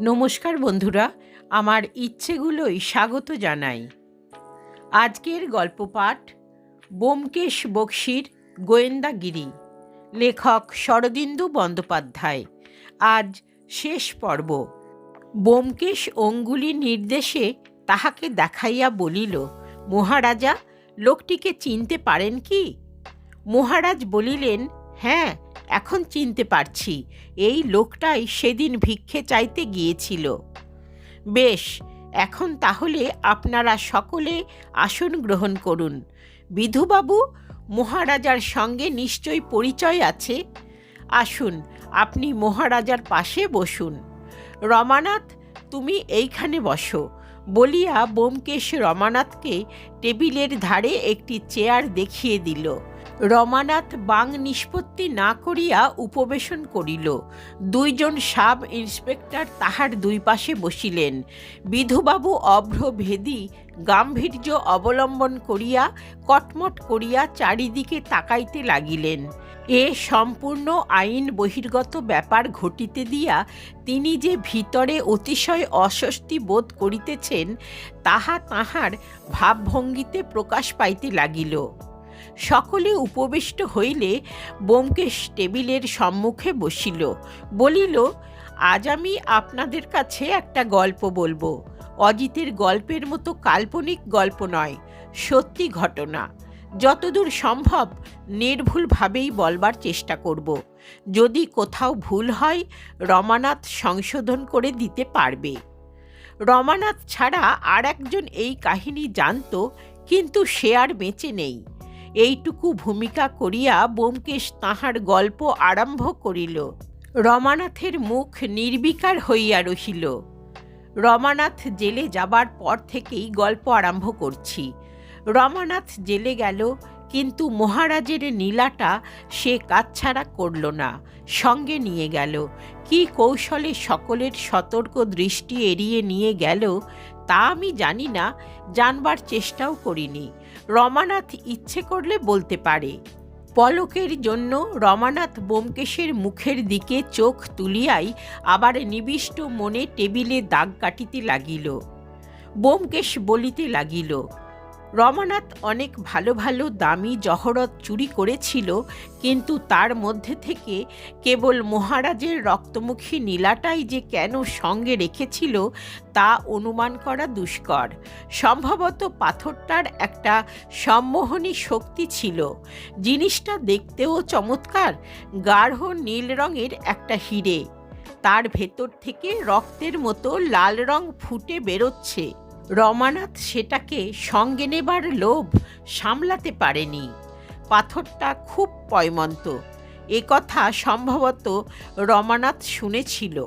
নমস্কার বন্ধুরা, আমার ইচ্ছেগুলোই স্বাগত জানাই। আজকের গল্প পাঠ, বোমকেশ বক্সির গোয়েন্দাগিরি, লেখক শরদিন্দু বন্দ্যোপাধ্যায়। আজ শেষ পর্ব। বোমকেশ অঙ্গুলি নির্দেশে তাহাকে দেখাইয়া বলিল, মহারাজা, লোকটিকে চিনতে পারেন কি? মহারাজ বলিলেন হ্যাঁ এখন চিনতে পারছি। এই লোকটাই সেদিন ভিক্ষে চাইতে গিয়েছিল। বেশ, এখন তাহলে আপনারা সকলে আসন গ্রহণ করুন। বিধুবাবু, মহারাজার সঙ্গে নিশ্চয় পরিচয় আছে? আসুন, আপনি মহারাজার পাশে বসুন। রমানাথ, তুমি এইখানে বসো। বলিয়া বোমকেশ রমানাথকে টেবিলের ধারে একটি চেয়ার দেখিয়ে দিল। রমানাথ বাং নিষ্পত্তি না করিয়া উপবেশন করিল। দুইজন সাব ইন্সপেক্টর তাহার দুই পাশে বসিলেন। বিধুবাবু অভ্রভেদী গাম্ভীর্য অবলম্বন করিয়া কটমট করিয়া চারিদিকে তাকাইতে লাগিলেন। এ সম্পূর্ণ আইন বহির্গত ব্যাপার ঘটিতে দিয়া তিনি যে ভিতরে অতিশয় অস্বস্তি বোধ করিতেছেন, তাহা তাহার ভাবভঙ্গিতে প্রকাশ পাইতে লাগিল। সকলে উপবিষ্ট হইলে বোমকেশ টেবিলের সম্মুখে বসিল, বলিল, আজ আমি আপনাদের কাছে একটা গল্প বলব। অজিতের গল্পের মতো কাল্পনিক গল্প নয়, সত্যি ঘটনা। যতদূর সম্ভব নির্ভুলভাবেই বলবার চেষ্টা করব। যদি কোথাও ভুল হয়, রমানাথ সংশোধন করে দিতে পারবে। রমানাথ ছাড়া আর একজন এই কাহিনী জানত, কিন্তু সে আর বেঁচে নেই। এইটুকু ভূমিকা করিয়া বোমকেশ তাহার গল্প আরম্ভ করিল। রমানাথের মুখ নির্বিকার হইয়া রহিল। রমানাথ জেলে যাবার পর থেকেই গল্প আরম্ভ করছি। রমানাথ জেলে গেল, কিন্তু মহারাজের নীলাটা সে কাছছাড়া করল না, সঙ্গে নিয়ে গেল। কি কৌশলে সকলের সতর্ক দৃষ্টি এড়িয়ে নিয়ে গেল, তা আমি জানি না, জানবার চেষ্টাও করিনি। রমানাথ ইচ্ছে করলে বলতে পারে। পলকের জন্য রমানাথ বোমকেশের মুখের দিকে চোখ তুলিয়াই আবার নিবিষ্ট মনে টেবিলে দাগ কাটিতে লাগিল। বোমকেশ বলিতে লাগিল রমানাথ অনেক ভালো ভালো দামি জহরত চুরি করেছিল, কিন্তু তার মধ্যে থেকে কেবল মহারাজের রক্তমুখী নীলাটাই যে কেন সঙ্গে রেখেছিল তা অনুমান করা দুষ্কর। সম্ভবত পাথরটার একটা সম্মোহনী শক্তি ছিল। জিনিসটা দেখতেও চমৎকার, গাঢ় নীল রঙের একটা হিরে। তার ভেতর থেকে রক্তের মতো লাল রং ফুটে বেরোচ্ছে। রমানাথ সেটাকে সঙ্গে নেবার লোভ সামলাতে পারেনি। পাথরটা খুব পয়মন্ত। এ কথা সম্ভবত রমানাথ শুনেছিল।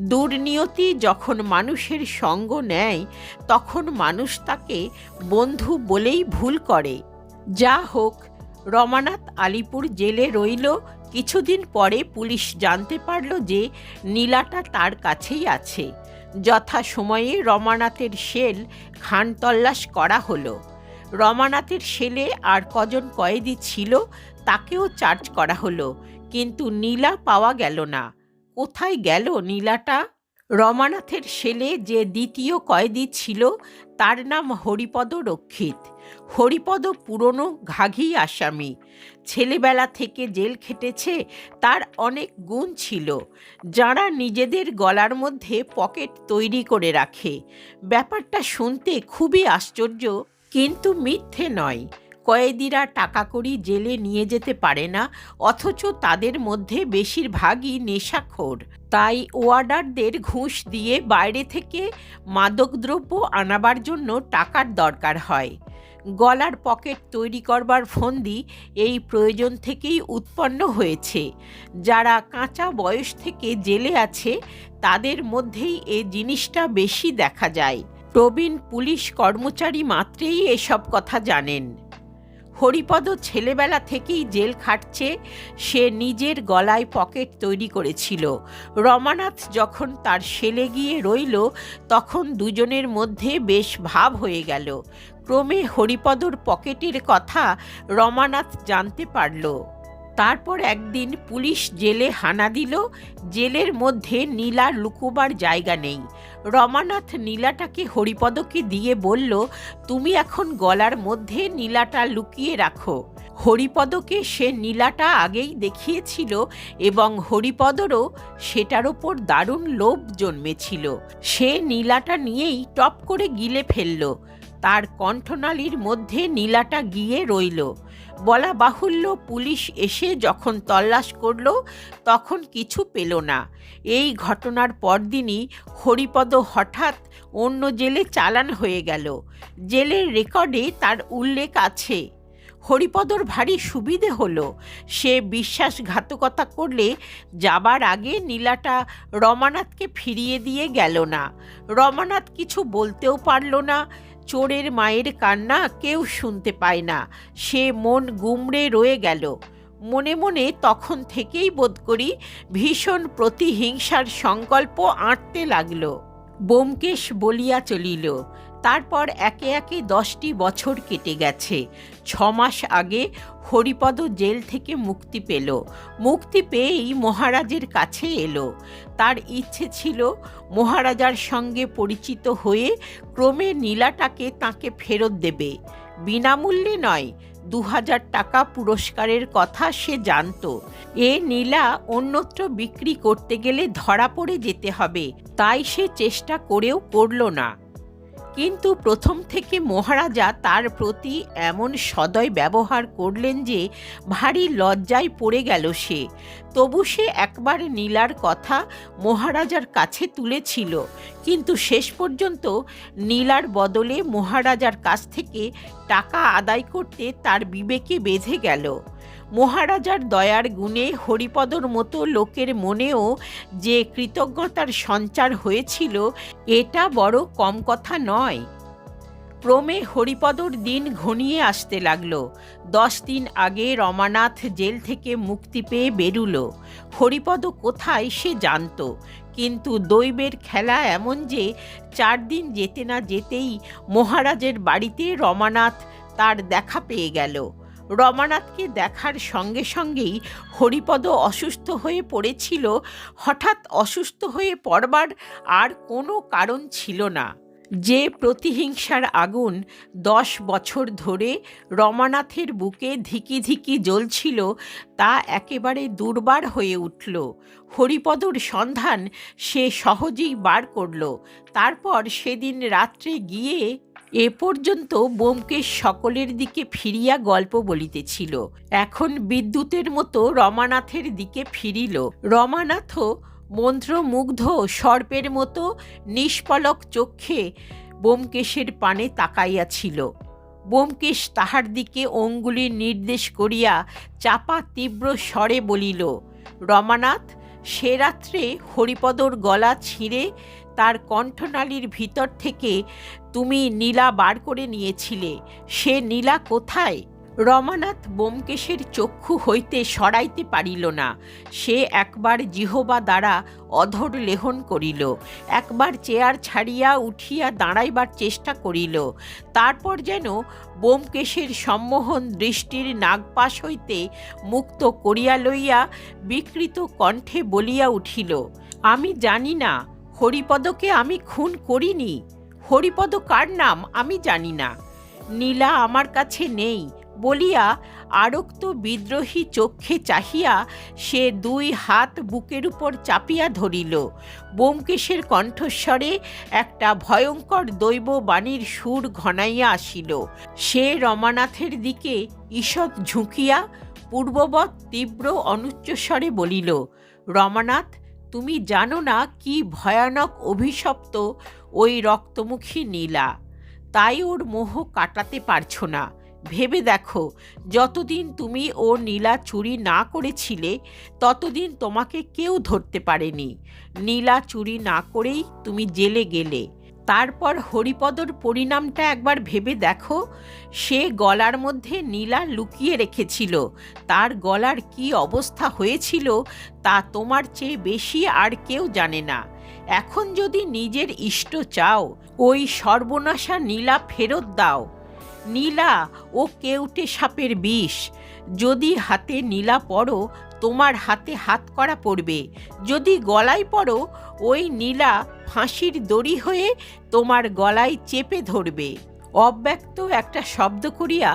দুর্নিয়তি যখন মানুষের সঙ্গ নেয়, তখন মানুষ তাকে বন্ধু বলেই ভুল করে। যা হোক, রমানাথ আলিপুর জেলে রইল। কিছুদিন পরে পুলিশ জানতে পারল যে নীলাটা তার কাছেই আছে। যথা সময়ে রমানাথের সেল খানতল্লাশ করা হলো। রমানাথের সেলে আর কজন কয়েদি ছিল, তাকেও চার্জ করা হলো, কিন্তু নীলা পাওয়া গেল না। কোথায় গেল নীলাটা? রমানাথের সেলে যে দ্বিতীয় কয়েদি ছিল, তার নাম হরিপদ রক্ষিত। হরিপদ পুরনো ঘাঘি আসামি। ছেলেবেলা থেকে জেল খেটেছে, তার অনেক গুণ ছিল। যারা নিজেদের গলার মধ্যে পকেট তৈরি করে রাখে। ব্যাপারটা শুনতে খুবই আশ্চর্য, কিন্তু মিথ্যে নয়। কয়েদিরা টাকা করি জেলে নিয়ে যেতে পারে না, অথচ তাদের মধ্যে বেশিরভাগই নেশাখোর। তাই ওয়ার্ডারদের ঘুষ দিয়ে বাইরে থেকে মাদকদ্রব্য আনাবার জন্য টাকার দরকার হয়। গলার পকেট তৈরি করবার ফন্দি এই প্রয়োজন থেকেই উৎপন্ন হয়েছে। যারা কাঁচা বয়স থেকে জেলে আছে, তাদের মধ্যেই এ জিনিসটা বেশি দেখা যায়। প্রবীণ পুলিশ কর্মচারী মাত্রেই এসব কথা জানেন। হরিপদ ছেলেবেলা থেকেই জেল খাটছে, সে নিজের গলায় পকেট তৈরি করেছিল। রমানাথ যখন তার সেলে গিয়ে রইল, তখন দুজনের মধ্যে বেশ ভাব হয়ে গেল। ক্রমে হরিপদর পকেটের কথা রমানাথ জানতে পারল। তারপর একদিন পুলিশ জেলে হানা দিল, জেলের মধ্যে নীলার লুকোবার জায়গা নেই। রমানাথ নীলাটাকে হরিপদকে দিয়ে বলল, তুমি এখন গলার মধ্যে নীলাটা লুকিয়ে রাখো। হরিপদকে সে নীলাটা আগেই দেখিয়েছিল এবং হরিপদরও সেটার ওপর দারুণ লোভ জন্মেছিল। সে নীলাটা নিয়েই টপ করে গিলে ফেলল। তার কণ্ঠনালীর মধ্যে নীলাটা গিয়ে রইল। বলা বাহুল্য পুলিশ এসে যখন তল্লাশ করল, তখন কিছু পেল না। এই ঘটনার পরদিনই হরিপদ হঠাৎ অন্য জেলে চালান হয়ে গেল। জেলের রেকর্ডে তার উল্লেখ আছে। হরিপদর ভারী সুবিধে হলো, সে বিশ্বাসঘাতকতা করলে যাবার আগে নীলাটা রমানাথকে ফিরিয়ে দিয়ে গেল না। রমানাথ কিছু বলতেও পারল না চোরের মায়ের কান্না কেউ শুনতে পায় না। সে মন গুমড়ে রয়ে গেল। মনে মনে তখন থেকেই বোধ করি ভীষণ প্রতিহিংসার সংকল্প আঁটতে লাগল। বোমকেশ বলিয়া চলিল, তারপর একে একে দশটি বছর কেটে গেছে। মাস আগে হরিপদ জেল থেকে মুক্তি পেল। মুক্তি পেয়েই মহারাজের কাছে এলো। তার ইচ্ছে ছিল মহারাজার সঙ্গে পরিচিত হয়ে ক্রমে নীলাটাকে তাকে ফেরত দেবে। বিনামূল্যে নয় দু হাজার টাকা পুরস্কারের কথা সে জানত। এ নীলা অন্যত্র বিক্রি করতে গেলে ধরা পড়ে যেতে হবে, তাই সে চেষ্টা করেও করল না। কিন্তু প্রথম থেকে মহারাজা তার প্রতি এমন সদয় ব্যবহার করলেন যে ভারী লজ্জায় পড়ে গেল সে। তবু সে একবার নীলার কথা মহারাজার কাছে তুলেছিল, কিন্তু শেষ পর্যন্ত নীলার বদলে মহারাজার কাছ থেকে টাকা আদায় করতে তার বিবেকে বেঁধে গেল। মহারাজার দয়ার গুণে হরিপদর মতো লোকের মনেও যে কৃতজ্ঞতার সঞ্চার হয়েছিল, এটা বড় কম কথা নয়। ক্রমে হরিপদর দিন ঘনিয়ে আসতে লাগল। দশ দিন আগে রমানাথ জেল থেকে মুক্তি পেয়ে বেরুলো। হরিপদ কোথায় সে জানত, কিন্তু দৈবের খেলা এমন যে চার দিন যেতে না যেতেই মহারাজের বাড়িতে রমানাথ তার দেখা পেয়ে গেল। রমানাথকে দেখার সঙ্গে সঙ্গেই হরিপদ অসুস্থ হয়ে পড়েছিল। হঠাৎ অসুস্থ হয়ে পড়বার আর কোনো কারণ ছিল না। যে প্রতিহিংসার আগুন দশ বছর ধরে রমানাথের বুকে ধিকি ধিকি জ্বলছিল, তা একেবারে দুর্বার হয়ে উঠল। হরিপদর সন্ধান সে সহজেই বার করল। তারপর সেদিন রাত্রে গিয়ে এ পর্যন্ত বোমকেশ সকলের দিকে ফিরিয়া গল্প বলিতেছিল। এখন বিদ্যুতের মতো রমানাথের দিকে ফিরিল। রমানাথও মন্ত্রমুগ্ধ সর্পের মতো নিষ্পলক চক্ষে বোমকেশের পানে তাকাইয়াছিল। বোমকেশ তাহার দিকে অঙ্গুলির নির্দেশ করিয়া চাপা তীব্র স্বরে বলিল, রমানাথ, সে রাত্রে হরিপদর গলা ছিঁড়ে তার কণ্ঠনালীর ভিতর থেকে তুমি নীলা বার করে নিয়েছিলে। সে নীলা কোথায়? রমানাথ বোমকেশের চক্ষু হইতে সরাইতে পারিল না। সে একবার জিহবা দ্বারা অধর লেহন করিল। একবার চেয়ার ছাড়িয়া উঠিয়া দাঁড়াইবার চেষ্টা করিল। তারপর যেন বোমকেশের সম্মোহন দৃষ্টির নাগপাশ হইতে মুক্ত করিয়া লইয়া বিকৃত কণ্ঠে বলিয়া উঠিল, আমি জানি না হরিপদকে আমি খুন করিনি। হরিপদ কার নাম আমি জানি না। নীলা আমার কাছে নেই, বলিয়া আরক্ত বিদ্রোহী চক্ষে চাহিয়া সে দুই হাত বুকের উপর চাপিয়া ধরিল। বোমকেশের কণ্ঠস্বরে একটা ভয়ঙ্কর দৈব বাণীর সুর ঘনাইয়া আসিল। সে রমানাথের দিকে ঈষৎ ঝুঁকিয়া, পূর্ববৎ তীব্র অনুচ্চস্বরে বলিল, রমানাথ তুমি জানো না কি ভয়ানক অভিশপ্ত ওই রক্তমুখী নীলা। তাই ওর মোহ কাটাতে পারছ না। ভেবে দেখো, যতদিন তুমি ও নীলা চুরি না করেছিলে, ততদিন তোমাকে কেউ ধরতে পারেনি। নীলা চুরি না করেই তুমি জেলে গেলে। তারপর হরিপদর পরিণামটা একবার ভেবে দেখো, সে গলার মধ্যে নীলা লুকিয়ে রেখেছিল। তার গলার কি অবস্থা হয়েছিল তা তোমার চেয়ে বেশি আর কেউ জানে না। এখন যদি নিজের ইষ্ট চাও, ওই সর্বনাশা নীলা ফেরত দাও। নীলা, ও কেউটে সাপের বিষ। যদি হাতে নীলা পড়ো, তোমার হাতে হাত করা পড়বে। যদি গলায় পড়ো, ওই নীলা ফাঁসির দড়ি হয়ে তোমার গলায় চেপে ধরবে। অব্যক্ত একটা শব্দ করিয়া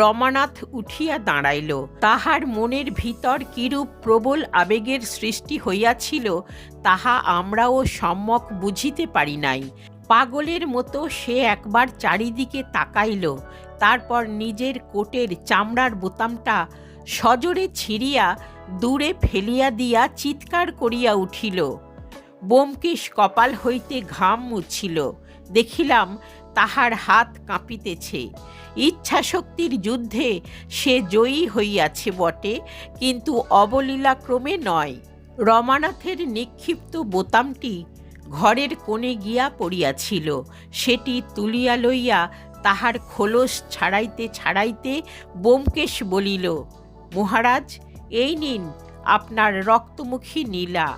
রমানাথ উঠিয়া দাঁড়াইল। তাহার মনের ভিতর কিরূপ প্রবল আবেগের সৃষ্টি হইয়াছিল, তাহা আমরাও সম্যক বুঝিতে পারি নাই। পাগলের মতো সে একবার চারিদিকে তাকাইল, তারপর নিজের কোটের চামড়ার বোতামটা সজোরে ছিঁড়িয়া দূরে ফেলিয়া দিয়া চিৎকার করিয়া উঠিল। বোমকেশ কপাল হইতে ঘাম মুছিল, দেখিলাম তাহার হাত কাঁপিতেছে। ইচ্ছাশক্তির যুদ্ধে সে জয়ী হইয়াছে বটে, কিন্তু অবলীলাক্রমে নয়। রমানাথের নিক্ষিপ্ত বোতামটি ঘরের কোণে গিয়া পড়িয়াছিল, সেটি তুলিয়া লইয়া তাহার খোলস ছাড়াইতে ছাড়াইতে বোমকেশ বলিল, মহারাজ, এই নিন আপনার রক্তমুখী নীলা।